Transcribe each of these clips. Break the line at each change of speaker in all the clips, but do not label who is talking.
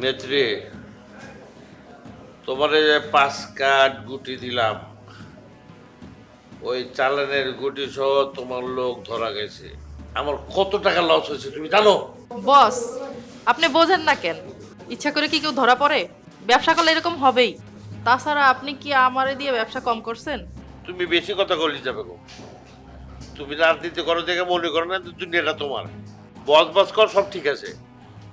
নেত্রী তোমার যে পাঁচ কাঠ গুটি দিলাম ওই চালানের গুটি সহ তোমার লোক ধরা গেছে। আমার কত টাকা লস হয়েছে তুমি জানো?
বস আপনি বোঝেন না কেন? ইচ্ছা করে কি কেউ ধরা পড়ে? ব্যবসা করলে এরকম হবেই। তাছাড়া আপনি কি আমারে দিয়ে ব্যবসা কম করছেন?
তুমি বেশি কথা বলি যাবে গো তুমি রাজনীতি করো দেখে মনে করো না দুনিয়াটা তোমার। বস বস কর সব ঠিক আছে।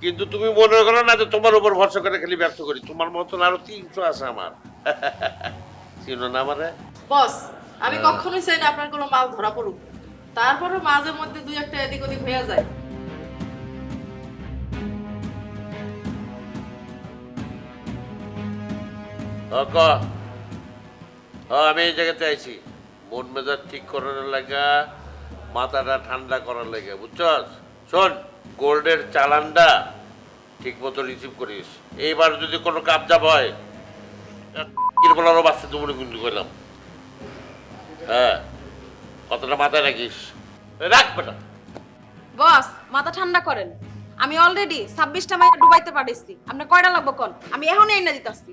কিন্তু তুমি মনে করো না যে তোমার উপর ভরসা করে খালি ব্যবসা করি। তোমার মতন আরও তিনশো আছে আমার। চিনো না আমারে?
বস আমি কখনোই চাই না আপনার কোনো মাল ধরা পড়ুক। তারপরে মাঝে মধ্যে দুই একটা এদিক ওদিক হয়ে যায়।
ক। আমি এই জায়গাতে আইছি। মন মেজাজ ঠিক করার লাগা মাথাটা ঠান্ডা করার লাগে বুঝছস? শোন গোল্ডের চালানটা ঠিক মতো রিসিভ করিস। এইবার যদি কোনো কাবজাব হয় কিরবলারও বাঁচতে তুমি কিন্তু করলাম। হ্যাঁ কতটা মাথায় রাখিস। রাখ বেটা।
বস মাথা ঠান্ডা করেন। আমি অলরেডি ছাব্বিশটা মাইল ডুবাইতে পারিছি আপনি কয়টা লাগবো কোন? আমি এখনই এনে দিতেছি।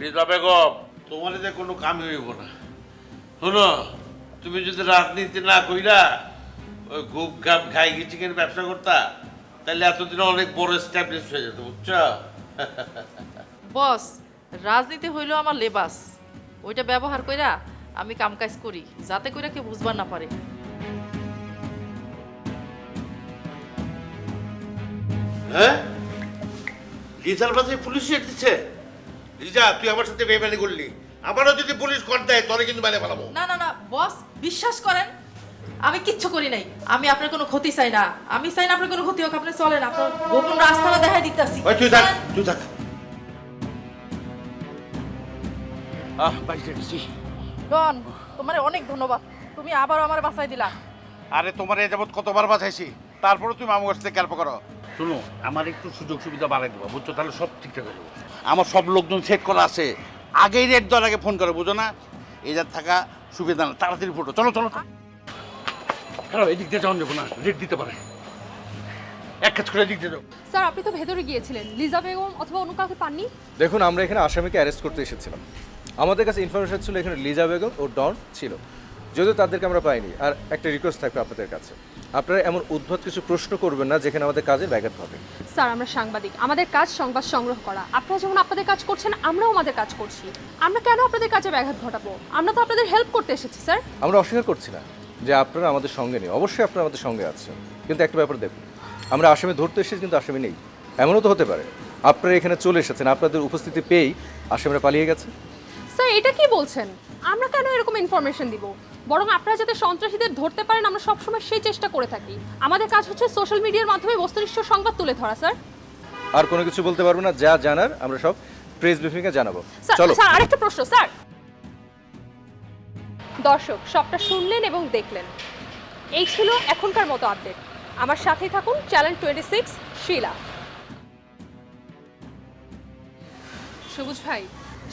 লিজা বেগম তোমার যে কোনো কামই হইব না। শোনো তুমি যদি রাজনীতি না কইরা ওই গুপ গাপ খাই চিকেন ব্যবসা করতা তাহলে এতদিন অনেক বড় এস্টাবলিশ হয়ে যেত বুঝছ?
বস রাজনীতি হইল আমার লেবাস। ওইটা ব্যবহার কইরা আমি কামকাজ করি যাতে কইরা কেউ বুঝবার না পারে।
হ্যাঁ? লিজার মাঝে পুলিশ দিচ্ছে লিজা তুই আমার সাথে বেমানি করলি। আমারও যদি পুলিশ কর দেয় তোরে কিন্তু মেলে ফেলাবো
না না না বস বিশ্বাস করেন আমি কিচ্ছু করি নাই। আমি আপনার কোনো ক্ষতি চাই না। আমি চাই না আপনার কোনো ক্ষতি হোক আপনি চলেন আপনার গোপন রাস্তাটা দেখাই দিতেছি।
ওই তুই থাক তুই থাক। আহ গেছি
ডন তোমার অনেক ধন্যবাদ। তুমি আবারও আমার বাসায় দিলা।
আরে তোমার এ যাবৎ কতবার বাঁচাইছি? তারপরে তুমি আমার কাছ থেকে গল্প করো।
শোনো আমার একটু সুযোগ সুবিধা বাড়াই দেবো বুঝছ? তাহলে সব ঠিকঠাক হয়ে যাবে।
আমার সব লোকজন সেট করা আছে। আগেই রেট দল আগে ফোন করে বুঝো না? এজার থাকা সুবিধা না তাড়াতাড়ি ফটো চলো চলো
খারাপ এদিক দিয়ে যাওয়া যাব না রেট দিতে পারে। এক কাজ করে এদিক দিয়ে যাও।
স্যার আপনি তো ভেতরে গিয়েছিলেন। লিজা বেগম অথবা অন্য কাউকে পাননি?
দেখুন আমরা এখানে আসামিকে অ্যারেস্ট করতে এসেছিলাম। আমাদের কাছে ইনফরমেশন ছিল এখানে লিজা বেগম ও ডন ছিল। যদিও তাদেরকে আমরা পাইনি। আর একটা রিকোয়েস্ট থাকবে আপনাদের কাছে। আপনারা এমন উদ্ভট কিছু প্রশ্ন করবেন না যেখানে আমাদের কাজে ব্যাঘাত হবে।
স্যার আমরা সাংবাদিক। আমাদের কাজ সংবাদ সংগ্রহ করা। আপনারা যেমন আপনাদের কাজ করছেন আমরাও আমাদের কাজ করছি। আমরা কেন আপনাদের কাজে ব্যাঘাত ঘটাবো? আমরা তো আপনাদের হেল্প করতে এসেছি স্যার।
আমরা অস্বীকার করছি না যে আপনারা আমাদের সঙ্গে নেই। অবশ্যই আপনারা আমাদের সঙ্গে আছেন। কিন্তু একটা ব্যাপার দেখুন আমরা আসামি ধরতে এসেছি কিন্তু আসামি নেই। এমনও তো হতে পারে। আপনারা এখানে চলে এসেছেন আপনাদের উপস্থিতি পেয়েই আসামিরা পালিয়ে গেছে।
স্যার এটা কি বলছেন? আমরা কেন এরকম ইনফরমেশন দিব? বরং আপনারা যাতে সন্ত্রাসীদের ধরতে পারেন আমরা সবসময় সেই চেষ্টা করে থাকি। আমাদের কাজ হচ্ছে সোশ্যাল মিডিয়ার মাধ্যমে বস্তুনিষ্ঠ সংবাদ তুলে ধরা স্যার।
আর কোনো কিছু বলতে পারব না যা জানার আমরা সব প্রেস ব্রিফিংয়ে জানাব। চলো।
স্যার আরেকটা প্রশ্ন স্যার। দর্শক সবটা শুনলেন এবং দেখলেন। এই ছিল এখনকার মতো আপডেট। আমার সাথেই থাকুন চ্যানেল টোয়েন্টি সিক্স শিলা। সবুজ ভাই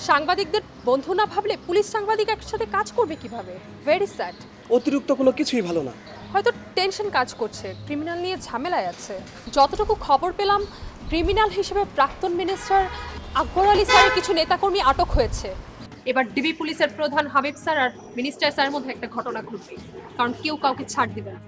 সাংবাদিকদের বন্ধু না ভাবলে পুলিশ সাংবাদিক একসাথে কাজ করবে কীভাবে? ভেরি স্যাড
অতিরিক্ত কোনো কিছুই ভালো না।
হয়তো টেনশন কাজ করছে ক্রিমিনাল নিয়ে ঝামেলায় আছে। যতটুকু খবর পেলাম ক্রিমিনাল হিসেবে প্রাক্তন মিনিস্টার আকবর আলী স্যারের কিছু নেতাকর্মী আটক হয়েছে। এবার ডিবি পুলিশের প্রধান হাবিব স্যার আর মিনিস্টার স্যারের মধ্যে একটা ঘটনা ঘটবে কারণ কেউ কাউকে ছাড় দিবে না।